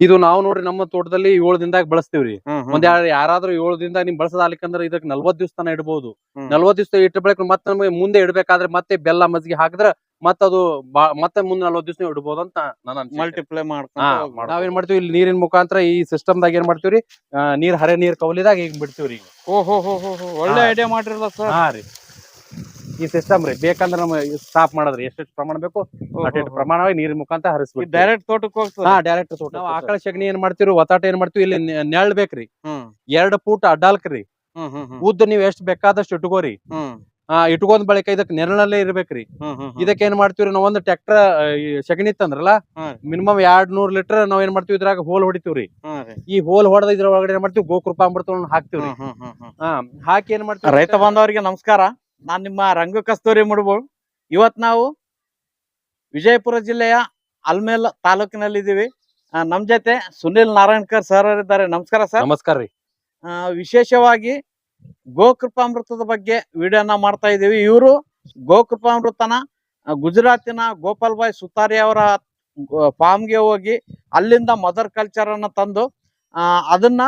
ಇದು ನಾವು ನೋಡ್ರಿ ನಮ್ಮ ತೋಟದಲ್ಲಿ ಏಳು ದಿನದಾಗ ಬಳಸ್ತೀವ್ರಿ. ಒಂದ್ ಯಾರ ಯಾರಾದ್ರೂ ಏಳು ದಿನದಾಗ ನಿಮ್ ಬಳಸದಾಲಿಕ್ಕಂದ್ರ ಇದಕ್ ನಲ್ವತ್ ದಿವಸ ತನ ಇಡಬಹುದು ನಲ್ವತ್ ದಿವಸ ಇಟ್ಟ ಬಳಿಕ ಮತ್ತೆ ನಮಗೆ ಮುಂದೆ ಇಡಬೇಕಾದ್ರೆ ಮತ್ತೆ ಬೆಲ್ಲ ಮಜ್ಜಿಗೆ ಹಾಕಿದ್ರೆ ಮತ್ತೆ ಅದು ಮತ್ತೆ ಮುಂದೆ ನಲ್ವತ್ ದಿವಸ ಇಡಬಹುದು ಅಂತ ನನ್ನ ಮಲ್ಟಿಪ್ಲೈ ಮಾಡ್ಕೊಂಡು ನಾವೇನ್ ಮಾಡ್ತೀವಿ? ಇಲ್ಲಿ ನೀರಿನ ಮುಖಾಂತರ ಈ ಸಿಸ್ಟಮ್ ದಾಗ ಏನ್ ಮಾಡ್ತೀವ್ರಿ? ನೀರ್ ಹರೆ ನೀರ್ ಕವಲಿದಾಗ ಈಗ ಬಿಡ್ತೀವ್ರಿ ಒಳ್ಳೆ ಐಡಿಯಾ ಮಾಡಿರಲ್ಲ ಸರ್. ಹಾ ರೀ. ಈ ಸಿಸ್ಟಮ್ ರೀ. ಬೇಕಂದ್ರೆ ನಮ್ಮ ಸ್ಟಾಪ್ ಮಾಡಿದ್ರೆ ಎಷ್ಟೆಷ್ಟು ಪ್ರಮಾಣ ಬೇಕು ಅಷ್ಟು ಪ್ರಮಾಣವಾಗಿ ನೀರಿನ ಮುಖಾಂತರ ಹರಿಸ್ಬೇಕು. ಡೈರೆಕ್ಟ್ ತೋಟಕ್ಕೆ ಹೋಗ್ತದೆ. ಹಾ ಡೈರೆಕ್ಟ್ ನಾವು ಆಕಳ ಸಗಣಿ ಏನ್ ಮಾಡ್ತೀವಿ ಒತ್ತಾಟ ಏನ್ ಮಾಡ್ತೀವಿ ಇಲ್ಲಿ ನೆಳ್ ನೆರಳ್ ಬೇಕ್ರಿ. ಎರಡ್ ಫೂಟ್ ಅಡ್ಡಾಲ್ಕ್ರಿ ಉದ್ದ ನೀವ್ ಎಷ್ಟು ಬೇಕಾದಷ್ಟು ಇಟ್ಕೋರಿ. ಹಾ ಆ ಇಟ್ಕೊಂಡ್ ಬಳಿಕ ಇದಕ್ ನೆರಳಲ್ಲೇ ಇರ್ಬೇಕ್ರಿ. ಇದಕ್ಕೆ ಏನ್ ಮಾಡ್ತೀವ್ರಿ ನಾವ್ ಒಂದ್ ಟ್ರ್ಯಾಕ್ಟರ್ ಸಗಣಿ ಇತ್ತಂದ್ರಲ್ಲ ಮಿನಿಮಮ್ ಎರಡ್ ನೂರ್ ಲೀಟರ್ ನಾವ್ ಏನ್ ಮಾಡ್ತೀವಿ ಇದ್ರಾಗ ಹೋಲ್ ಹೊಡಿತೀವ್ರಿ. ಈ ಹೋಲ್ ಹೊಡೆದ ಇದ್ರ ಒಳಗಡೆ ಏನ್ ಮಾಡ್ತೀವಿ ಹಾಕ್ತಿವ್ರಿ. ಹ್ಮ್ ಹ್ಮ್ ಹ್ಮ್. ಹಾ ಹಾಕಿ ಏನ್ ಮಾಡ್ತೀವಿ ರೈತ ಬಾಂಧವರಿಗೆ ನಮಸ್ಕಾರ. ನಾನ್ ನಿಮ್ಮ ರಂಗ ಕಸ್ತೂರಿ ಮಾಡ್ಬೋದು ಇವತ್ತು ನಾವು ವಿಜಯಪುರ ಜಿಲ್ಲೆಯ ಅಲ್ಮೇಲ್ ತಾಲೂಕಿನಲ್ಲಿದ್ದೀವಿ. ನಮ್ಮ ಜೊತೆ ಸುನಿಲ್ ನಾರಾಯಣ್ಕರ್ ಸರ್ ಇದ್ದಾರೆ. ನಮಸ್ಕಾರ ಸರ್ ನಮಸ್ಕಾರ ರೀ. ವಿಶೇಷವಾಗಿ ಗೋಕೃಪಾಮೃತದ ಬಗ್ಗೆ ವಿಡಿಯೋನ ಮಾಡ್ತಾ ಇದ್ದೀವಿ. ಇವರು ಗೋಕೃಪಾಮೃತನ ಅಮೃತನ ಗುಜರಾತಿನ ಗೋಪಾಲ್ ಬಾಯ್ ಸುತಾರಿ ಅವರ ಫಾರ್ಮ್ಗೆ ಹೋಗಿ ಅಲ್ಲಿಂದ ಮದರ್ ಕಲ್ಚರ್ ಅನ್ನ ತಂದು ಅದನ್ನ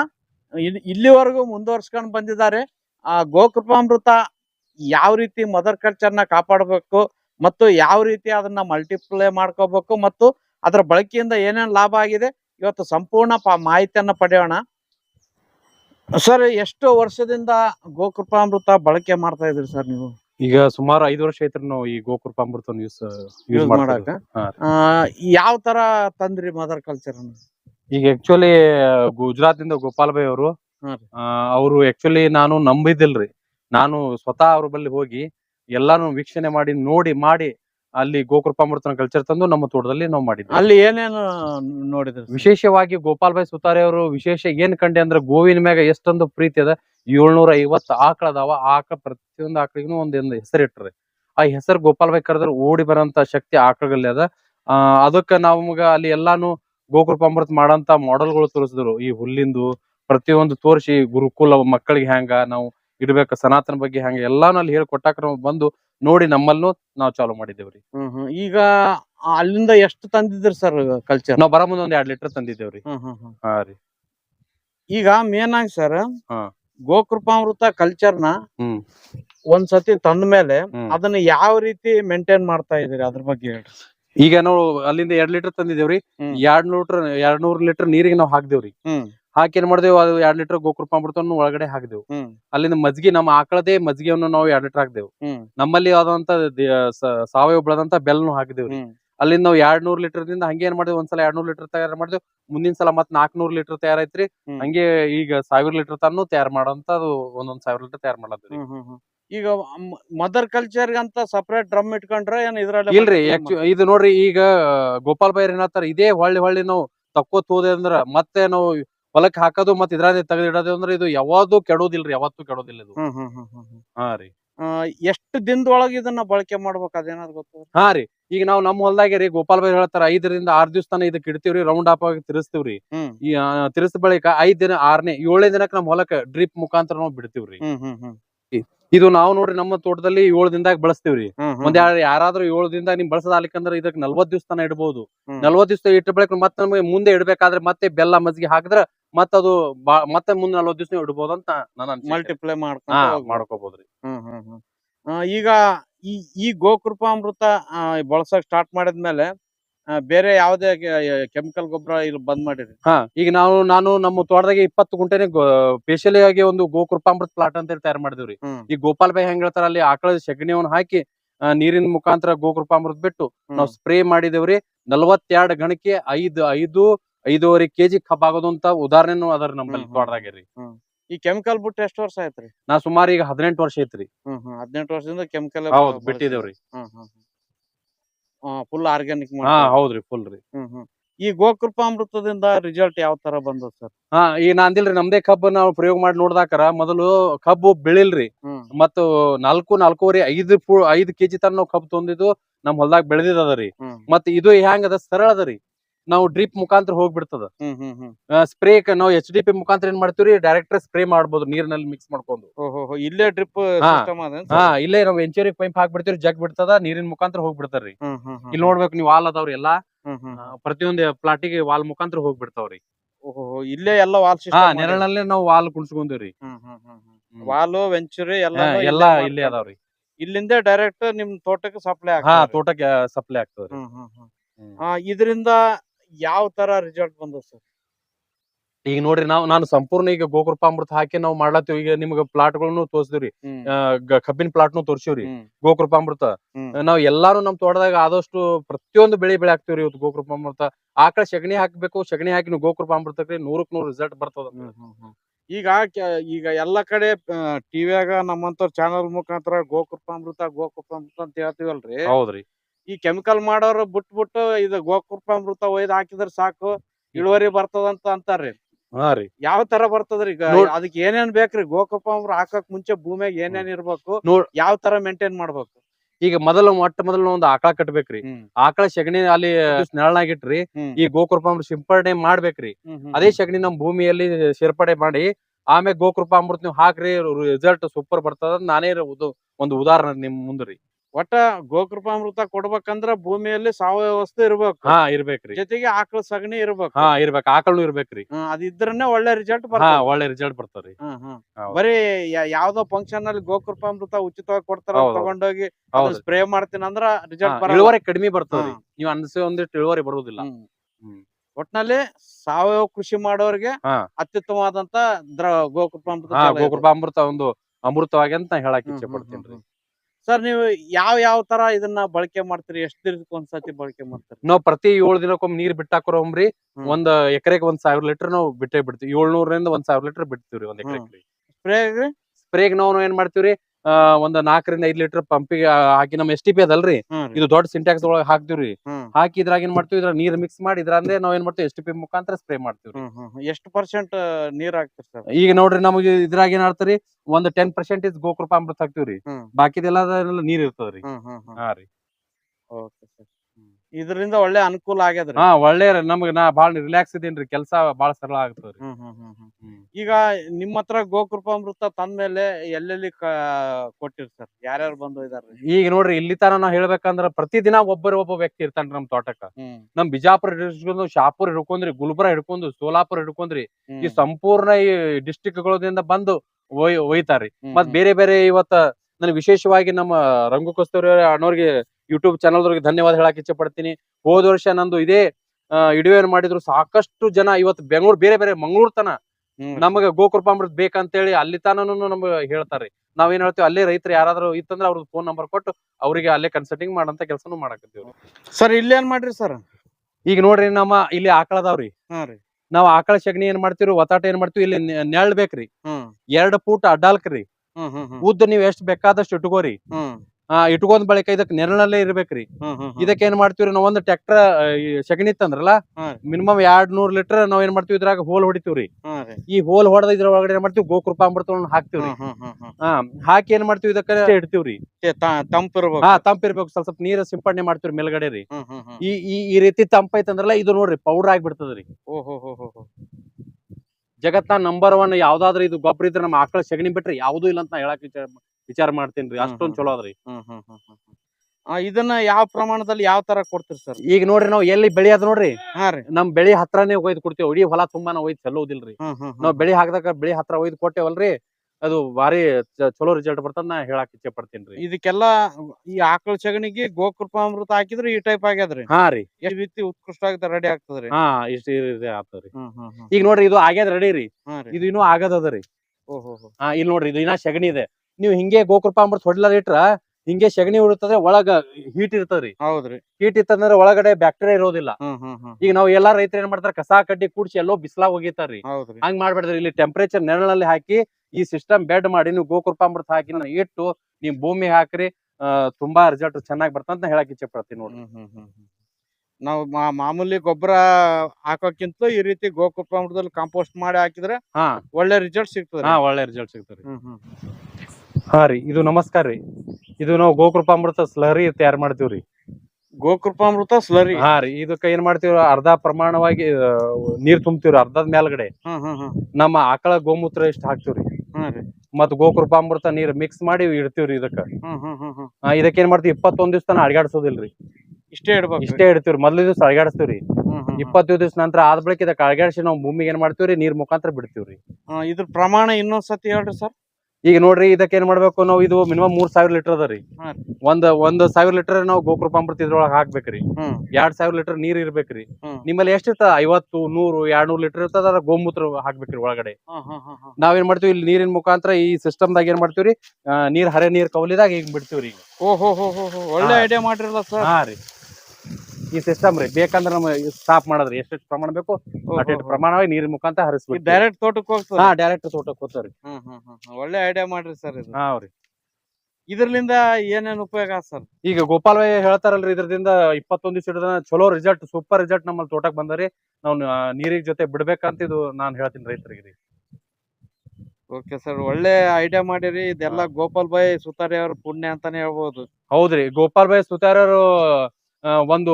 ಇಲ್ಲಿವರೆಗೂ ಮುಂದುವರ್ಸ್ಕೊಂಡು ಬಂದಿದ್ದಾರೆ. ಆ ಗೋಕೃಪಾಮೃತ ಯಾವ ರೀತಿ ಮದರ್ ಕಲ್ಚರ್ನ ಕಾಪಾಡಬೇಕು ಮತ್ತು ಯಾವ ರೀತಿ ಅದನ್ನ ಮಲ್ಟಿಪ್ಲೈ ಮಾಡ್ಕೋಬೇಕು ಮತ್ತು ಅದರ ಬಳಕೆಯಿಂದ ಏನೇನು ಲಾಭ ಆಗಿದೆ ಇವತ್ತು ಸಂಪೂರ್ಣ ಮಾಹಿತಿಯನ್ನು ಪಡೆಯೋಣ. ಸರ್ ಎಷ್ಟು ವರ್ಷದಿಂದ ಗೋಕೃಪಾಮೃತ ಬಳಕೆ ಮಾಡ್ತಾ ಇದ್ರಿ ಸರ್ ನೀವು? ಈಗ ಸುಮಾರು ಐದು ವರ್ಷ ಐತ್ರಿ ನಾವು ಈ ಗೋಕೃಪಾಮೃತ ಯೂಸ್ ಯೂಸ್ ಮಾಡಾಕ ಯಾವ ತರ ತಂದ್ರಿ ಮದರ್ ಕಲ್ಚರ್ ಈಗ ಆಕ್ಚುಲಿ ಗುಜರಾತ್ ಇಂದ ಗೋಪಾಲ್ ಭಾಯ್ ಅವರು. ಅವರು ಆಕ್ಚುಲಿ ನಾನು ನಂಬಿದಿಲ್ರಿ. ನಾನು ಸ್ವತಃ ಅವ್ರ ಬಳಿ ಹೋಗಿ ಎಲ್ಲಾನು ವೀಕ್ಷಣೆ ಮಾಡಿ ನೋಡಿ ಮಾಡಿ ಅಲ್ಲಿ ಗೋಕೃಪಾಮೃತನ ಕಲ್ಚರ್ ತಂದು ನಮ್ಮ ತೋಟದಲ್ಲಿ ನಾವು ಮಾಡಿದ್ವಿ. ಅಲ್ಲಿ ಏನೇನು ನೋಡಿದ್ರು ವಿಶೇಷವಾಗಿ ಗೋಪಾಲ್ ಭಾಯ್ ಸುತಾರೆ ಅವರು ವಿಶೇಷ ಏನ್ ಕಂಡೆ ಅಂದ್ರೆ ಗೋವಿನ ಮ್ಯಾಗ ಎಷ್ಟೊಂದು ಪ್ರೀತಿ ಅದ. ಏಳ್ನೂರ ಐವತ್ತು ಆಕಳ ಅದಾವ. ಆಕಳ ಪ್ರತಿಯೊಂದು ಆಕಳಿಗೂ ಒಂದೊಂದು ಹೆಸರು ಇಟ್ಟರೆ ಆ ಹೆಸರು ಗೋಪಾಲ್ ಭಾಯ್ ಕರೆದ್ರೆ ಓಡಿ ಬರೋಂತ ಶಕ್ತಿ ಆಕಳಗಳಲ್ಲಿ ಅದ. ಆ ಅದಕ್ಕ ನಮ್ಗ ಅಲ್ಲಿ ಎಲ್ಲಾನು ಗೋಕೃಪಾಮೃತ ಮಾಡಂತ ಮಾಡೆಲ್ಗಳು ತೋರಿಸಿದ್ರು. ಈ ಹುಲ್ಲಿಂದು ಪ್ರತಿಯೊಂದು ತೋರಿಸಿ ಗುರುಕುಲ ಮಕ್ಕಳಿಗೆ ಹ್ಯಾಂಗ ನಾವು ಇಡ್ಬೇಕು. ಸನಾತನ ಬಗ್ಗೆ ಹಂಗೆ ಎಲ್ಲಾನು ಅಲ್ಲಿ ಹೇಳ್ಕೊಟ್ಟಾಕ ನಾವು ಬಂದು ನೋಡಿ ನಮ್ಮಲ್ಲೂ ನಾವು ಚಾಲು ಮಾಡಿದ್ದೇವ್ರಿ. ಹ್ಮ್ ಹ್ಮ್. ಈಗ ಅಲ್ಲಿಂದ ಎಷ್ಟು ತಂದಿದ್ರಿ ಸರ್ ಕಲ್ಚರ್ ನಾವು ಬರ ಮುಂದೆ ಒಂದ್ ಎರಡ್ ಲೀಟರ್ ತಂದಿದ್ದೇವ್ರಿ. ಹಾ ರೀ. ಈಗ ಮೇನ್ ಆಗಿ ಸರ್ ಹಾ. ಗೋಕೃಪಾಮೃತ ಕಲ್ಚರ್ನ ಹ್ಮ್. ಒಂದ್ ಸತಿ ತಂದ ಮೇಲೆ ಹ್ಮ್. ಅದನ್ನ ಯಾವ ರೀತಿ ಮೇಂಟೈನ್ ಮಾಡ್ತಾ ಇದೀರಿ ಅದ್ರ ಬಗ್ಗೆ ಹೇಳ್ರಿ ಈಗ ನಾವು ಅಲ್ಲಿಂದ ಎರಡ್ ಲೀಟರ್ ತಂದಿದ್ದೇವ್ರಿ. ಹ್ಮ್. ಎರಡ್ ಲೀಟರ್ ಎರಡ್ ನೂರ್ ಲೀಟರ್ ನೀರಿಗೆ ನಾವು ಹಾಕ್ದೇವ್ರಿ. ಹ್ಮ್. ಹಾಕಿ ಏನ್ ಮಾಡ್ದೇವು? ಅದು ಎರಡ್ ಲೀಟರ್ ಗೋಕೃಪಾಮೃತವನ್ನು ಒಳಗಡೆ ಹಾಕ್ದೇವು. ಅಲ್ಲಿಂದ ಮಜ್ಗಿ ನಮ್ಮ ಆಕಳದೇ ಮಜ್ಗಿಯನ್ನು ನಾವು ಎರಡ್ ಲೀಟರ್ ಹಾಕ್ದೇವು. ನಮ್ಮಲ್ಲಿ ಆದಂತ ಸಾವಯವ ಬೆಳೆದಂತ ಬೆಲ್ಲನು ಹಾಕಿದೆವು ಅಲ್ಲಿಂದ ನಾವು ಎರಡ್ ನೂರ್ ಲೀಟರ್ ದಿಂದ ಹಂಗೆ ಏನ್ ಮಾಡಿದ್ವಿ? ಒಂದ್ಸಲ ಎರಡ್ ನೂರ್ ಲೀಟರ್ ತಯಾರು ಮಾಡಿದ್ವಿ. ಮುಂದಿನ ಸಲ ಮತ್ ನಾಲ್ಕನೂರ್ ಲೀಟರ್ ತಯಾರೈತ್ರಿ ಐತ್ರಿ ಹಂಗೆ ಈಗ ಸಾವಿರ ಲೀಟರ್ ತಾನು ತಯಾರು ಮಾಡೋಂತ ಅದು ಒಂದೊಂದ್ ಸಾವಿರ ಲೀಟರ್ ತಯಾರು ಮಾಡತ್ತೀವಿ. ಈಗ ಮದರ್ ಕಲ್ಚರ್ ಅಂತ ಸಪರೇಟ್ ಡ್ರಮ್ ಇಟ್ಕೊಂಡ್ರೆ ಏನ್ ಇದ್ರಲ್ಲಿ ಇಲ್ರಿ ಇದು ನೋಡ್ರಿ ಈಗ ಗೋಪಾಲ್ ಬೈರ್ ಏನತ್ತಾರ ಇದೇ ಹೊಳ್ಳಿ ಹೊಳ್ಳಿ ನಾವು ತಕ್ಕೋತ್ ಹೋದೆ ಅಂದ್ರ ಮತ್ತೆ ನಾವು ಹೊಲಕ್ ಹಾಕೋದು ಮತ್ತೆ ಇದ್ರಾಗ ತೆಗೆದಿಡೋದು ಅಂದ್ರೆ ಇದು ಯಾವಾಗೂ ಕೆಡೋದಿಲ್ರಿ ಯಾವತ್ತೂ ಕೆಡೋದಿಲ್ಲ ಇದು. ಹ್ಮ್ ಹ್ಮ್ ಹ್ಮ್ ಹ್ಮ್ ಹ್ಮ್. ಹಾ ರೀ. ಆ, ಎಷ್ಟು ದಿನದೊಳಗೆ ಇದನ್ನ ಬಳಕೆ ಮಾಡ್ಬೇಕು ಅದೇನಾದ್ರು ಗೊತ್ತ ಹಾ ರೀ. ಈಗ ನಾವು ನಮ್ಮ ಹೊಲ್ದಾಗೆ ರೀ ಗೋಪಾಲ್ ಭಾಯಿ ಹೇಳ್ತಾರ ಐದರಿಂದ ಆರ್ ದಿವಸ ತನ ಇದಕ್ಕೆ ಇಡ್ತೀವ್ರಿ ರೌಂಡ್ ಆಫ್ ಆಗಿ ತಿರ್ಸ್ತೀವ್ರಿ ಹ್ಮ್. ಈ ಆ, ತಿರ್ಸಿದ ಬಳಿಕ ಐದ್ ದಿನ ಆರನೇ ಏಳನೇ ದಿನಕ್ಕೆ ನಮ್ಮ ಹೊಲಕ್ಕೆ ಡ್ರಿಪ್ ಮುಖಾಂತರ ನಾವು ಬಿಡ್ತೀವ್ರಿ ಹ್ಮ್ ಹ್ಮ್ ಹ್ಮ್. ಇದು ನಾವು ನೋಡ್ರಿ ನಮ್ಮ ತೋಟದಲ್ಲಿ ಏಳು ದಿನದಾಗ ಬಳಸ್ತೀವ್ರಿ ಹ್ಮ್ ಒಂದ್ ಯಾರ ಯಾರಾದ್ರೂ ಏಳು ದಿನದಾಗ ನಿಮ್ ಬಳಸದಾಲಿಕ್ಕಂದ್ರ ಇದಕ್ಕೆ ನಲ್ವತ್ ದಿವಸ ತನ ಇಡ್ಬೋದು. ಹ್ಮ್. ನಲ್ವತ್ ದಿವಸ ಇಟ್ಟ ಬಳಿಕ ಮತ್ತೆ ನಮಗೆ ಮುಂದೆ ಇಡ್ಬೇಕಾದ್ರೆ ಮತ್ತೆ ಬೆಲ್ಲ ಮಜ್ಜಿಗೆ ಹಾಕಿದ್ರ ಮತ್ತೆ ಅದು ಬಾ- ಮತ್ತೆ ಮುಂದೆ ನಲ್ವತ್ ದಿವಸ ಇಡ್ಬೋದು ಅಂತ ನನ್ನ. ಮಲ್ಟಿಪ್ಲೈ ಮಾಡ್ಕೊಂಡು ಮಾಡ್ಕೋಬಹುದ್ರಿ ಹ್ಮ್ ಹ್ಮ್ ಹ್ಮ್. ಈಗ ಈ ಈ ಗೋಕೃಪಾಮೃತ ಬಳಸಕ್ ಸ್ಟಾರ್ಟ್ ಮಾಡಿದ್ಮೇಲೆ ಬೇರೆ ಯಾವ್ದೇ ಕೆಮಿಕಲ್ ಗೊಬ್ಬರ ಇಲ್ಲಿ ಬಂದ್ ಮಾಡಿರಿ. ಹಾ ಈಗ ನಾವು ನಾನು ನಮ್ಮ ತೋಟದಾಗ ಇಪ್ಪತ್ತು ಗುಂಟೆನೆ ಸ್ಪೆಷಲಿ ಆಗಿ ಒಂದು ಗೋಕೃಪಾಮೃತ ಪ್ಲಾಟ್ ಅಂತ ಹೇಳಿ ತಯಾರು ಮಾಡಿದ್ವಿ ಈ ಗೋಪಾಲ್ ಬಾಯಿ ಹೆಂಗ್ ಹೇಳ್ತಾರ ಅಲ್ಲಿ ಆಕಳ ಸೆಗಣಿಯವನ್ನ ಹಾಕಿ ನೀರಿನ ಮುಖಾಂತರ ಗೋಕೃಪಾಮೃತ ಬಿಟ್ಟು ನಾವು ಸ್ಪ್ರೇ ಮಾಡಿದೇವ್ರಿ ನಲವತ್ತೆರಡು ಗಣಕ್ಕೆ ಐದು ಐದು ಐದೂವರೆ ಕೆಜಿ ಕಬ್ಬ ಆಗೋದು ಅಂತ ಉದಾಹರಣೆನು ಅದರ ನಮ್ಮಲ್ಲಿ ಹ್ಮ್, ಹ್ಮ್. ರೀ ಈ ಕೆಮಿಕಲ್ ಬಿಟ್ಟು ಎಷ್ಟು ವರ್ಷ ಆಯ್ತ್ರಿ? ನಾ ಸುಮಾರು ಈಗ ಹದಿನೆಂಟು ವರ್ಷ ಐತ್ರಿ. ಹ್ಮ್ ಹ್ಮ್ ಹದಿನೆಂಟು ವರ್ಷದಿಂದ ಕೆಮಿಕಲ್ ಹೌದ್ ಬಿಟ್ಟಿದೇವ್ರಿ. ಹ್ಮ್ ಹ್ಮ್ ಫುಲ್ ಆರ್ಗ್ಯಾನಿಕ್ ಹಾ ಹೌದ್ರಿ ಫುಲ್ ರೀ. ಹ್ಮ್ ಹ್ಮ್. ಈ ಗೋಕೃಪಾಮೃತದಿಂದ ರಿಸಲ್ಟ್ ಯಾವ ತರ ಬಂದದ ಸರ್? ಹಾ ಈಗ ನಾ ಅಂದಿಲ್ರಿ ನಮ್ದೇ ಕಬ್ಬು ನಾವು ಪ್ರಯೋಗ ಮಾಡಿ ನೋಡ್ದಾಕರ ಮೊದಲು ಕಬ್ಬು ಬೆಳಿಲ್ರಿ. ಹ್ಮ್. ಮತ್ತು ನಾಲ್ಕು ನಾಲ್ಕೂವರೆ ಐದು ಫು ಐದು ಕೆಜಿ ತನ ನಾವು ಕಬ್ಬು ತಂದಿದ್ದು ನಮ್ ಹೊಲ್ದಾಗ ಬೆಳೆದಿದ್ದದ ರೀ. ಹ್ಮ್. ಮತ್ ಇದು ಹೆಂಗ್ ಅದ? ಸರಳ ಅದ ರೀ. ನಾವು ಡ್ರಿಪ್ ಮುಖಾಂತರ ಹೋಗ್ಬಿಡ್ತದ. ಹ್ಮ್ ಹ್ಮ್ ಹ್ಮ್. ಸ್ಪ್ರೇ ನಾವು ಎಚ್ ಡಿ ಪಿ ಮುಖಾಂತರ ಏನ್ ಮಾಡ್ತೀವಿ ಡೈರೆಕ್ಟ್ ಸ್ಪ್ರೇ ಮಾಡಬಹುದು ನೀರಿನಲ್ಲಿ ಮಿಕ್ಸ್ ಮಾಡ್ಕೊಂಡು. ಓಹೋ ಇಲ್ಲೇ ಡ್ರಿಪ್ ಹಾ. ಇಲ್ಲೇ ನಾವು ಎಂಚೂರಿ ಪೈಪ್ ಹಾಕ್ಬಿಡ್ತೀವಿ ಜಗ್ ಬಿಡ್ತದ ನೀರಿನ ಮುಖಾಂತರ ಹೋಗ್ಬಿಡ್ತಾರ್ರಿ. ಇಲ್ಲಿ ನೋಡ್ಬೇಕು ನೀವು ವಾಲ್ ಅದಾವ್ರಿ ಎಲ್ಲಾ. ಆ, ಪ್ರತಿಯೊಂದು ಪ್ಲಾಟಿಗೆ ವಾಲ್ ಮುಖಾಂತರ ಹೋಗ್ಬಿಡ್ತಾವ್ರಿ. ಓಹೋ ಇಲ್ಲೇ ಎಲ್ಲ ವಾಲ್ ಹಾ ಸಿಸ್ಟಮ್ ನೆರಳಲ್ಲೇ ನಾವು ವಾಲ್ ಕುಣ್ಸ್ಕೊಂಡಿವ್ರಿ ಹ್ಮ್. ವಾಲು ವೆಂಚುರಿ ಎಲ್ಲ ಹಾ, ಎಲ್ಲಾ ಇಲ್ಲೇ ಅದಾವ್ರಿ. ಇಲ್ಲಿಂದ ಡೈರೆಕ್ಟ್ ನಿಮ್ ತೋಟಕ್ಕೆ ಸಪ್ಲೈ ಹಾ ತೋಟಕ್ಕೆ ಸಪ್ಲೈ ಆಗ್ತದ್ರಿ. ಹ್ಮ್ ಹ್ಮ್ ಹ್ಮ್. ಹ್ಮ್. ಆ, ಇದರಿಂದ ಯಾವ ತರ ರಿಸಲ್ಟ್ ಬಂದ ಸರ್ ಈಗ ನೋಡ್ರಿ ನಾವು ನಾನು ಸಂಪೂರ್ಣ ಈಗ ಗೋಕೃಪಾಮೃತ ಹಾಕಿ ನಾವು ಮಾಡ್ಲತ್ತೀವಿ. ಈಗ ನಿಮ್ಗೆ ಪ್ಲಾಟ್ಗಳನ್ನು ತೋರಿಸಿದ್ರಿ ಕಬ್ಬಿನ ಪ್ಲಾಟ್ ನು ತೋರಿಸಿವ್ರಿ ಗೋಕೃಪ ಅಮೃತ ಹ್ಮ್. ನಾವ್ ಎಲ್ಲಾರು ನಮ್ ತೋಟದಾಗ ಆದಷ್ಟು ಪ್ರತಿಯೊಂದು ಬೆಳೆ ಬೆಳೆ ಹಾಕ್ತಿವ್ರಿ ಇವತ್ತು ಗೋಕೃಪಾಮೃತ ಆಕಳ ಸಗಣಿ ಹಾಕ್ಬೇಕು ಸಗಣಿ ಹಾಕಿ ನೀವು ಗೋಕೃಪಾಮೃತಕ್ಕೆ ನೂರಕ್ ನೂರ್ ರಿಸಲ್ಟ್ ಬರ್ತದ. ಈಗ ಈಗ ಎಲ್ಲ ಕಡೆ ಟಿವಿಯಾಗ ನಮ್ಮಂತ ಚಾನಲ್ ಮುಖಾಂತರ ಗೋಕುರಪ ಅಮೃತ ಅಂತ ಹೇಳ್ತೀವಲ್ರಿ. ಹೌದ್ರಿ. ಈ ಕೆಮಿಕಲ್ ಮಾಡೋರು ಬಿಟ್ಬಿಟ್ಟು ಇದು ಗೋಕೃಪಾಮೃತ ಒಯ್ದ ಹಾಕಿದ್ರ ಸಾಕು ಇಳುವರಿ ಬರ್ತದಂತ ಅಂತಾರ್ರಿ. ಹಾ ರೀ. ಯಾವ ತರ ಬರ್ತದ್ರಿ ಈಗ ಅದಕ್ಕೆ ಏನೇನ್ ಬೇಕ್ರಿ? ಗೋಕೃಪಾಮೃತ ಹಾಕಕ್ ಮುಂಚೆ ಭೂಮಿಯಾಗ ಏನೇನ್ ಇರ್ಬೇಕು? ನೋಡ್- ಯಾವ ತರ ಮೇಂಟೈನ್ ಮಾಡ್ಬೇಕು? ಈಗ ಮೊದಲು ಮೊಟ್ಟ ಮೊದಲು ಒಂದು ಆಕಳ ಕಟ್ಬೇಕ್ರಿ. ಆಕಳ ಸಗಣಿ ಅಲ್ಲಿ ನೆರಳಾಗಿಟ್ರಿ. ಈ ಗೋಕೃಪಾಮೃತ ಸಿಂಪಡಣೆ ಮಾಡ್ಬೇಕ್ರಿ. ಅದೇ ಸಗಣಿ ನಮ್ ಭೂಮಿಯಲ್ಲಿ ಸೇರ್ಪಡೆ ಮಾಡಿ ಆಮೇಲೆ ಗೋಕೃಪಾಮೃತ ನೀವು ಹಾಕ್ರಿ ರಿಸಲ್ಟ್ ಸೂಪರ್ ಬರ್ತದ ನಾನೇ ಒಂದು ಉದಾಹರಣೆ ನಿಮ್ ಮುಂದ್ರಿ. ಒಟ್ಟ ಗೋಕೃಪಾಮೃತ ಕೊಡ್ಬೇಕಂದ್ರ ಭೂಮಿಯಲ್ಲಿ ಸಾವಯವ ವ್ಯವಸ್ಥೆ ಇರ್ಬೇಕು ಹಾ ಇರ್ಬೇಕ್ರಿ ಜೊತೆಗೆ ಆಕಳ ಸಗಣಿ ಇರ್ಬೇಕು ಹಾ ಇರ್ಬೇಕು ಆಕಳು ಇರ್ಬೇಕ್ರಿ ಹ್ಮ್, ಅದಿದ್ರನೆ ಒಳ್ಳೆ ರಿಸಲ್ಟ್ ಹಾ ಬರ್ತದೆ ಒಳ್ಳೆ ರಿಸಲ್ಟ್ ಬರ್ತದ್ರಿ ಹ್ಮ್ ಹ್ಮ್ ಹೌದು. ಬರೀ ಯಾ- ಯಾವ್ದೋ ಫಂಕ್ಷನ್ ಅಲ್ಲಿ ಗೋಕೃಪಾಮೃತ ಉಚಿತವಾಗಿ ಕೊಡ್ತಾರ ಹೌದು. ತಗೊಂಡೋಗಿ ಹೌದು ಸ್ಪ್ರೇ ಮಾಡ್ತೀನಿ ಅಂದ್ರ ರಿಸಲ್ಟ್ ಹಾ, ಬರಲ್ಲ ಇಳುವರಿ ಕಡಿಮೆ ಬರ್ತದ್ರಿ ಹಾ. ನೀವು ಅನ್ಸೋ ಒಂದಿಟ್ಟು ಇಳುವರಿ ಬರುದಿಲ್ಲ ಹ್ಮ್. ಹ್ಮ್. ಒಟ್ನಲ್ಲಿ ಸಾವಯವ ಕೃಷಿ ಮಾಡೋರಿಗೆ ಹಾ. ಅತ್ಯುತ್ತಮವಾದಂತ ದ್ರ ಗೋಕೃಪಾಮೃತ ಹಾ ಇದೆ. ಗೋಕೃಪಾಮೃತ ಒಂದು ಅಮೃತವಾಗಿ ಅಂತ ನಾ ಹೇಳಕ್ ಇಚ್ಛೆ ಹ್ಮ್, ಪಡ್ತೀನಿ ಹ್ಮ್, ಹ್ಮ್. ಸರ್ ನೀವು ಯಾವ ಯಾವ ತರ ಇದನ್ನ ಬಳಕೆ ಮಾಡ್ತೀರಿ? ಎಷ್ಟ್ ದಿನಕ್ಕೆ ಒಂದ್ಸತಿ ಬಳಕೆ ಮಾಡ್ತೀರಿ? ನಾವ್ ಪ್ರತಿ ಏಳು ದಿನಕ್ಕೊಮ್ಮೆ ನೀರ್ ಬಿಟ್ಟಾಕೊರೊಮ್ರಿ ಹ್ಮ್. ಒಂದ್ ಎಕರೆಗೆ ಒಂದ್ ಸಾವಿರ ಲೀಟರ್ ನಾವು ಬಿಟ್ಟೇ ಬಿಡ್ತೀವಿ. ಏಳ್ನೂರರಿಂದ ಒಂದ್ ಸಾವಿರ ಲೀಟರ್ ಬಿಡ್ತೀವ್ರಿ ಒಂದ್ ಹ್ಮ್. ಎಕರೆಗೆ. ಸ್ಪ್ರೇ ಸ್ಪ್ರೇಗ್ ನಾವು ಏನ್ ಮಾಡ್ತೀವ್ರಿ? ಒಂದ್ ನಾಲ್ಕರಿಂದ ಐದ್ ಲೀಟರ್ ಪಂಪಿಗೆ ಹಾಕಿ ನಮ್ ಎಸ್ಟಿಪಿ ಟಿ ಪಿ ಅದಲ್ರಿ. ಇದು ದೊಡ್ಡ ಸಿಂಟ್ಯಾಕ್ಸ್ ಒಳಗೆ ಹಾಕ್ತಿವ್ರಿ. ಹಾಕಿ ಇದ್ರಾಗ ಏನ್ ಮಾಡ್ತೀವಿ? ಇದ್ರ ನೀರ್ ಮಿಕ್ಸ್ ಮಾಡಿ ಇದ್ರಂದೇ ನಾವ್ ಏನ್ ಮಾಡ್ತೀವಿ? ಎಸ್ ಟಿ ಪಿ ಮುಖಾಂತರ ಸ್ಪ್ರೇ ಮಾಡ್ತೀವಿ ಎಷ್ಟು ಪರ್ಸೆಂಟ್ ನೀರ್ ಹಾಕ್ತಿರಿ ಸರ್? ಈಗ ನೋಡ್ರಿ ನಮಗೆ ಇದ್ರಾಗ ಏನ್ ಆಡ್ತಾರಿ? ಒಂದ್ ಟೆನ್ ಪರ್ಸೆಂಟ್ ಗೋಕೃಪಾಮೃತ ಹಾಕ್ತಿವ್ರಿ. ಹ್ಮ್. ಬಾಕಿದೆಲ್ಲ ನೀರ್ ಇರ್ತದ್ರಿ. ಹಾ ರೀ. Okay sir. ಇದರಿಂದ ಒಳ್ಳೆ ಅನುಕೂಲ ಆಗ್ಯದ್ರಿ. ಹಾ ಒಳ್ಳೆ ನಮ್ಗ ನಾ ಬಾಳ ರಿಲ್ಯಾಕ್ಸ್ ಇದೀನ್ರಿ ಕೆಲಸ ಬಾಳ ಸರಳ ಆಗ್ತದ್ರಿ ಹ್ಮ್ ಹ್ಮ್ ಹ್ಮ್. ಈಗ ನಿಮ್ಮ ಹತ್ರ ಗೋಕೃಪಾಮೃತ ತಂದ್ಮೇಲೆ ಎಲ್ಲೆಲ್ಲಿ ಕೊಟ್ಟಿರ್ತಾರ ಕೊಟ್ಟಿರಿ ಸರ್? ಯಾರ್ಯಾರು ಬಂದು ಇದಾರ್ರಿ ಈಗ ನೋಡ್ರಿ ಇಲ್ಲಿ ತನ ನಾ ಹೇಳ್ಬೇಕಂದ್ರ ಪ್ರತಿದಿನ ಒಬ್ಬರ ಒಬ್ಬ ವ್ಯಕ್ತಿ ಇರ್ತಾನ್ರಿ ನಮ್ ತೋಟಕ್ಕ. ಹ್ಮ್. ನಮ್ ಬಿಜಾಪುರ ಹಿಡ್ಕೊಂಡು ಶಾಪುರ್ ಹಿಡ್ಕೊಂಡ್ರಿ ಗುಲ್ಬರ್ಗ ಹಿಡ್ಕೊಂಡು ಸೋಲಾಪುರ ಹಿಡ್ಕೊಂಡ್ರಿ ಈ ಸಂಪೂರ್ಣ ಈ ಡಿಸ್ಟಿಕ್ ಗಳಿಂದ ಬಂದು ಒಯ್ ಒಯ್ತಾರ್ರಿ. ಮತ್ ಬೇರೆ ಬೇರೆ ಇವತ್ತ ನನ್ ವಿಶೇಷವಾಗಿ ನಮ್ಮ ರಂಗು ಕಸ್ತೂರಿ ಅಣ್ಣವ್ರಿಗೆ ಯೂಟ್ಯೂಬ್ ಚಾನಲ್ ಧನ್ಯವಾದ ಹೇಳಕ್ ಇಚ್ಛೆ ಪಡ್ತೀನಿ. ಹೋದ ವರ್ಷ ನಂದು ಇದೇ ಇಡುವೆಯನ್ನು ಮಾಡಿದ್ರು ಸಾಕಷ್ಟು ಜನ ಇವತ್ತು ಬೆಂಗಳೂರು ಬೇರೆ ಬೇರೆ ಮಂಗಳೂರು ತನ. ನಮಗೆ ಗೋಕೃಪಾಮೃತ ಬೇಕಂತೇಳಿ ಅಲ್ಲಿ ತಾನೂ ನಮ್ಗೆ ಹೇಳ್ತಾರ್ರಿ ನಾವೇನ್ ಹೇಳ್ತೀವಿ ಅಲ್ಲೇ ರೈತರು ಯಾರಾದ್ರೂ ಇತ್ತಂದ್ರೆ ಅವ್ರದ್ದು ಫೋನ್ ನಂಬರ್ ಕೊಟ್ಟು ಅವರಿಗೆ ಅಲ್ಲೇ ಕನ್ಸಲ್ಟಿಂಗ್ ಮಾಡಂತ ಕೆಲಸನು ಮಾಡಕತ್ತೀವಿ ಸರ್ ಇಲ್ಲಿ ಏನ್ ಮಾಡ್ರಿ ಸರ್ ಈಗ ನೋಡ್ರಿ ನಮ್ಮ ಇಲ್ಲಿ ಆಕಳದಾವ್ರಿ ನಾವ್ ಆಕಳ ಸಗಣಿ ಏನ್ ಮಾಡ್ತೀವಿ ಒತ್ತಾಟ ಏನ್ ಮಾಡ್ತೀವಿ ಇಲ್ಲಿ ನೆಳ್ಬೇಕ್ರಿ ಎರಡು ಬೇಕ್ರಿ ಎರಡ್ ಫೂಟ್ ಅಡ್ಡಾಲ್ಕ್ರಿ ಉದ್ದ ನೀವ್ ಎಷ್ಟ್ ಬೇಕಾದಷ್ಟು ಇಟ್ಕೋರಿ ಆ ಇಟ್ಕೊಂಡ್ ಬಳಿಕ ಇದಕ್ ನೆರಳಲ್ಲೇ ಇರ್ಬೇಕ್ರಿ. ಇದಕ್ಕೆ ಏನ್ ಮಾಡ್ತೀವಿ ನಾವ್ ಒಂದ್ ಟ್ರ್ಯಾಕ್ಟರ್ ಸಗಣಿ ಇತ್ತಂದ್ರಲ್ಲ. ಮಿನಿಮಮ್ ಎರಡ್ ನೂರ್ ಲೀಟರ್ ನಾವ್ ಏನ್ ಮಾಡ್ತೀವಿ ಇದ್ರಾಗ ಹೋಲ್ ಹೊಡಿತೀವ್ರಿ. ಈ ಹೋಲ್ ಹೊಡೆದ ಇದ್ರ ಒಳಗಡೆ ಏನ್ ಮಾಡ್ತೀವಿ ಹಾಕ್ತಿವ್ರಿ. ಹ್ಮ್ ಹ್ಮ್ ಹ್ಮ್. ಹಾ ಹಾಕಿ ಏನ್ ಮಾಡ್ತೀವಿ ಇದಕ್ಕ? ಇಡ್ತೀವ್ರಿ. ತಂಪ ಇರ್ಬೇಕು. ತಂಪಿರ್ಬೇಕು ಹಾ ತಂಪಿರ್ಬೇಕು ಸ್ವಲ್ಪ ಸ್ವಲ್ಪ ನೀರ್ ಸಿಂಪಡಣೆ ಮಾಡ್ತೀವ್ರಿ ಮೇಲ್ಗಡೆ ರೀ. ಈ ಈ ಈ ರೀತಿ ತಂಪ ಐತಂದ್ರಲ್ಲ ಇದು ನೋಡ್ರಿ ಪೌಡರ್ ಆಗ್ಬಿಡ್ತದ್ರಿ. ಜಗತ್ನ ನಂಬರ್ ಒನ್ ಯಾವ್ದಾದ್ರು ಇದು ಗೊಬ್ಬರ ಇದ್ರೆ ನಮ್ಮ ಆಕಳ ಸೆಗಣಿ ಬಿಟ್ರೆ ಯಾವ್ದು ಇಲ್ಲ ಅಂತ ಹೇಳಕ್ ಹೇಳಕ್ ವಿಚಾರ ಮಾಡ್ತೇನ್ರಿ. ಅಷ್ಟೊಂದ್. ಚಲೋ ಅದ್ರಿ. ಆ, ಇದನ್ನ ಯಾವ ಪ್ರಮಾಣದಲ್ಲಿ ಯಾವ ತರ ಕೊಡ್ತೀರಿ ಸರ್? ಈಗ ನೋಡ್ರಿ ನಾವ್ ಎಲ್ಲಿ ಬೆಳಿ ಅದ ನೋಡ್ರಿ? ಹಾ ರೀ. ನಮ್ ಬೆಳಿ ಹತ್ರನೇ ಒಯ್ದು ಕೊಡ್ತೇವೆ. ಇಡೀ ಹೊಲ ತುಂಬಾ ನಾವ್ ಒಯ್ದು ಚೆಲ್ಲೋದಿಲ್ರಿ ಹ್ಮ್ ಹ್ಮ್ ನಾವ್ ಬೆಳಿ ಹಾಕ್ದಾಗ ಬೆಳಿ ಹತ್ರ ಒಯ್ದು ಕೊಟ್ಟೇವಲ್ರಿ? ಅದು ಭಾರಿ ಚ- ಚಲೋ ರಿಸಲ್ಟ್ ಬರ್ತದ ನಾ ಹೇಳಕ್ ಇಚ್ಛೆ ಪಡ್ತೇನ್ರಿ. ಇದಕ್ಕೆಲ್ಲ ಈ ಆಕಳ ಸಗಣಿಗೆ ಗೋಕೃಪಾಮೃತ ಹಾಕಿದ್ರೆ ಈ ಟೈಪ್ ಆಗ್ಯದ್ರಿ. ಹಾ ರೀ. ಈ ರೀತಿ ಉತ್ಕೃಷ್ಟವಾಗಿ ರೆಡಿ ಆಗ್ತದ್ರಿ. ಹಾ ಇಷ್ಟ ಆಗ್ತದ್ರಿ. ಹ್ಮ್ ಹ್ಮ್ ಹ್ಮ್. ಈಗ ನೋಡ್ರಿ ಇದು ಆಗ್ಯಾದ ರೆಡಿ ರೀ. ಹಾ ರೀ. ಇದು ಇನ್ನೂ ಆಗದ ರೀ. ಓ ಹೋ ಹೋ. ಹಾ ಇಲ್ಲಿ ನೋಡ್ರಿ ಇದು ಇನ್ನ ಸಗಣಿ ಇದೆ. ನೀವು ಹಿಂಗೆ ಗೋಕೃಪಾಮೃತ ಹೊಡ್ಲಾರ ಇಟ್ರ ಹಿಂಗೆ ಸಗಣಿ ಉಡುತ್ತಂದ್ರೆ ಒಳಗ ಹೀಟ್ ಇರ್ತದ್ರಿ. ಹೌದ್ರಿ. ಹೀಟ್ ಇತ್ತಂದ್ರೆ ಒಳಗಡೆ ಬ್ಯಾಕ್ಟೀರಿಯಾ ಇರೋದಿಲ್ಲ. ಹ್ಮ್ ಹ್ಮ್ ಹ್ಮ್. ಈಗ ನಾವು ಎಲ್ಲಾ ರೈತರು ಏನ್ ಮಾಡ್ತಾರ ಕಸ ಕಡ್ಡಿ ಕೂಡ್ಸಿ ಎಲ್ಲೋ ಬಿಸ್ಲಾಗ ಹೋಗಿತಾರ್ರಿ ಹೌದ್ರಿ. ಹಂಗ್ ಮಾಡ್ಬೇಡ್ರಿ. ಇಲ್ಲಿ ಟೆಂಪರೇಚರ್ ನೆರಳಲ್ಲಿ ಹಾಕಿ ಈ ಸಿಸ್ಟಮ್ ಬೆಡ್ ಮಾಡಿ ನೀವು ಗೋಕೃಪಾಮೃತ ಹಾಕಿ ನಾನು ಇಟ್ಟು ನೀವು ಭೂಮಿ ಹಾಕ್ರಿ ಆ, ತುಂಬಾ ರಿಸಲ್ಟ್ ಚೆನ್ನಾಗಿ ಬರ್ತಂತ ಹೇಳಕ್ ಇಚ್ಛೆ ಪಡ್ತೀನಿ ನೋಡ್ರಿ. ಹ್ಮ್ ಹ್ಮ್ ಹ್ಮ್ ಹ್ಮ್. ನಾವು ಮಾ- ಮಾಮೂಲಿ ಗೊಬ್ಬರ ಹಾಕೋಕ್ಕಿಂತ ಈ ರೀತಿ ಗೋಕೃಪಾಮೃತದಲ್ಲಿ ಕಾಂಪೋಸ್ಟ್ ಮಾಡಿ ಹಾಕಿದ್ರೆ ಹಾ. ಒಳ್ಳೆ ರಿಸಲ್ಟ್ ಸಿಗ್ತದೆ ಹಾ ಒಳ್ಳೆ ರಿಸಲ್ಟ್ ಸಿಗ್ತದೆ ಹಾ ರೀ ಇದು ನಮಸ್ಕಾರ ರೀ. ಇದು ನಾವು ಗೋಕೃಪಾಮೃತ ಸ್ಲರಿ ತಯಾರು ಮಾಡ್ತೀವ್ರಿ. ಗೋಕೃಪಾಮೃತ ಸ್ಲರಿ? ಹಾ ರೀ ಇದಕ್ಕ ಏನ್ ಮಾಡ್ತೀವಿ ಅರ್ಧ ಪ್ರಮಾಣವಾಗಿ ಆ, ನೀರ್ ತುಂಬ್ತೀವ್ರಿ ಅರ್ಧದ ಮೇಲ್ಗಡೆ ನಮ್ಮ ಆಕಳ ಗೋಮೂತ್ರ ಇಷ್ಟ ಹಾಕ್ತಿವ್ರಿ. ಮತ್ತ ರೀ. ಗೋಕೃಪಾಮೃತ ನೀರ್ ಮಿಕ್ಸ್ ಮಾಡಿ ಇಡ್ತೀವ್ರಿ ಇದಕ್ಕ. ಇದಕ್ಕೆ ಆ, ಏನ್ ಮಾಡ್ತೀವಿ ಇಪ್ಪತ್ತೊಂದ್ ದಿವ್ಸ ತನ ಅಡ್ಗಾಡ್ಸೋದಿಲ್ರಿ ಇಷ್ಟೇ ಇಡ್ಬೇಕು. ಇಷ್ಟೇ ಇಡ್ತೀವ್ರಿ ಮೊದ್ಲ ದಿವ್ಸ ಅಡ್ಗಾಡಿಸ್ತೀವ್ರಿ. ಇಪ್ಪತ್ತೈದು ದಿವ್ಸ ನಂತರ ಆದ ಬಳಿಕ ಇದಕ್ಕೆ ಅಳಗಾಡ್ಸಿ ನಾವು ಭೂಮಿಗೆ ಏನ್ ಮಾಡ್ತೀವ್ರಿ ನೀರ್ ಮುಖಾಂತರ ಬಿಡ್ತೀವ್ರಿ. ಇದ್ರ ಪ್ರಮಾಣ ಇನ್ನೊಂದ್ ಸತಿ ಹೇಳ್ರಿ ಸರ್. ಈಗ ನೋಡ್ರಿ ಇದಕ್ಕೆ ಏನ್ ಮಾಡ್ಬೇಕು? ನಾವು ಇದು ಮಿನಿಮಮ್ ಮೂರ್ ಸಾವಿರ ಲೀಟರ್ ಅದ ರೀ. ಒಂದ್ ಒಂದ್ ಸಾವಿರ ಲೀಟರ್ ನಾವು ಗೋಕೃಪಾಮೃತ ಇದ್ರೊಳಗ್ ಹಾಕ್ಬೇಕ್ರಿ. ಎರಡ್ ಸಾವಿರ ಲೀಟರ್ ನೀರ್ ಇರ್ಬೇಕ್ರಿ. ನಿಮ್ಮಲ್ಲಿ ಎಷ್ಟ್ ಇರ್ತದ ಐವತ್ತು ನೂರು ಎರಡ್ ನೂರ್ ಲೀಟರ್ ಇರ್ತದ ಅದ್ರ ಗೋಮೂತ್ರ ಹಾಕ್ಬೇಕ್ರಿ ಒಳಗಡೆ. ನಾವೇನ್ ಮಾಡ್ತೀವಿ? ಇಲ್ಲಿ ನೀರಿನ ಮುಖಾಂತರ ಈ ಸಿಸ್ಟಮ್ ದಾಗ ಏನ್ ಮಾಡ್ತೀವ್ರಿ ನೀರ್ ಹರೆ ನೀರ್ ಕವಲಿದಾಗ ಈಗ ಬಿಡ್ತೀವ್ರಿ ಒಳ್ಳೆ ಐಡಿಯಾ ಮಾಡಿರಲ್ಲ ಸರ್. ಹಾ ರೀ. ಈ ಸಿಸ್ಟಮ್ ರೀ. ಬೇಕಂದ್ರೆ ನಮ್ಗೆ ಸ್ಟಾಪ್ ಮಾಡಿದ್ರೆ. ಎಷ್ಟೆಷ್ಟು ಪ್ರಮಾಣ ಬೇಕು ಅಷ್ಟು ಪ್ರಮಾಣವಾಗಿ ನೀರಿನ ಮುಖಾಂತರ ಹರಿಸ್ಬೇಕು. ಡೈರೆಕ್ಟ್ ತೋಟಕ್ಕೆ ಹೋಗ್ತದೆ? ಹಾ ಡೈರೆಕ್ಟ್ ತೋಟಕ್ಕೆ ಹೋಗ್ತಾವ್ರಿ ಹ್ಮ್ ಹ್ಮ್ ಹ್ಮ್ ಹ್ಮ್. ಒಳ್ಳೆ ಐಡಿಯಾ ಮಾಡ್ರಿ ಸರ್ ಇದು. ಹಾ ರೀ ಇದ್ರಲಿಂದ ಏನೇನ್ ಉಪಯೋಗ ಸರ್ ಈಗ ಗೋಪಾಲ್ ಭಾಯಿ ಹೇಳ್ತಾರಲ್ರಿ ಇದ್ರಿಂದ ಇಪ್ಪತ್ತೊಂದ್ ದಿವಸ ಹಿಡಿದ ಚಲೋ ರಿಸಲ್ಟ್ ಸೂಪರ್ ರಿಸಲ್ಟ್ ನಮ್ಮಲ್ಲಿ ತೋಟಕ್ ಬಂದರಿ ನಾವು ನೀರಿನ ಜೊತೆ ಬಿಡ್ಬೇಕಂತ ಇದು ನಾನು ಹೇಳ್ತೀನಿ ರೈತರಿಗೆ ರೀ. ಓಕೆ ಸರ್ ಒಳ್ಳೆ ಐಡಿಯಾ ಮಾಡಿರಿ. ಇದೆಲ್ಲ ಗೋಪಾಲ್ ಭಾಯಿ ಸುತಾರಿ ಅವ್ರ ಪುಣ್ಯ ಅಂತಾನೆ ಹೇಳ್ಬೋದು. ಹೌದ್ರಿ. ಗೋಪಾಲ್ ಸುತಾರಿ ಸುತಾರರು ಒಂದು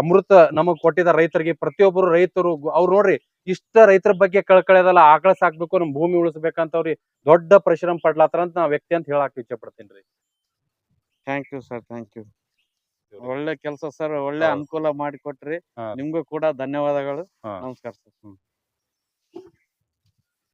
ಅಮೃತ ನಮಗ್ ಕೊಟ್ಟಿದ ರೈತರಿಗೆ ಪ್ರತಿಯೊಬ್ಬರು ರೈತರು ಅವ್ರು ನೋಡ್ರಿ ಇಷ್ಟ ರೈತರ ಬಗ್ಗೆ ಕಳ್ಕಳೆದಲ್ಲ ಆಕಳ ಸಾಕ್ಬೇಕು ನಮ್ ಭೂಮಿ ಉಳಿಸ್ಬೇಕಂತ ಅವ್ರಿ ದೊಡ್ಡ ಪರಿಶ್ರಮ ಪಡ್ಲಾತಾರ ಅಂತ ನಾ ವ್ಯಕ್ತಿ ಅಂತ ಹೇಳಕ್ ಇಚ್ಛೆ ಪಡ್ತೀನಿ ರೀ. Thank you sir thank you. ಒಳ್ಳೆ ಕೆಲಸ ಸರ್ ಒಳ್ಳೆ ಅನುಕೂಲ ಮಾಡಿಕೊಟ್ರಿ. ನಿಮ್ಗೂ ಕೂಡ ಧನ್ಯವಾದಗಳು. ನಮಸ್ಕಾರ ಸರ್.